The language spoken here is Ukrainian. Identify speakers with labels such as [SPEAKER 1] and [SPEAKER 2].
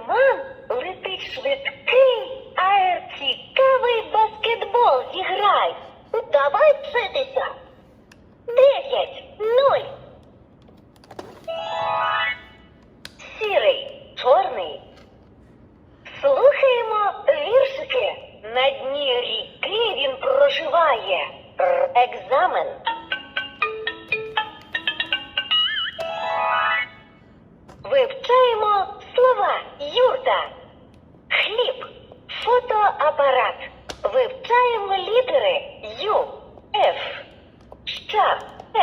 [SPEAKER 1] туман летить швидкий, а цікавий баскетбол зіграй. Давай вчитися. Десять. нуль. Сірий, чорний. Слухаємо віршики. На дні ріки він проживає. Екзамен. вода. Хліб. Фотоапарат. Вивчаємо літери Ю, Ф, Щ, П.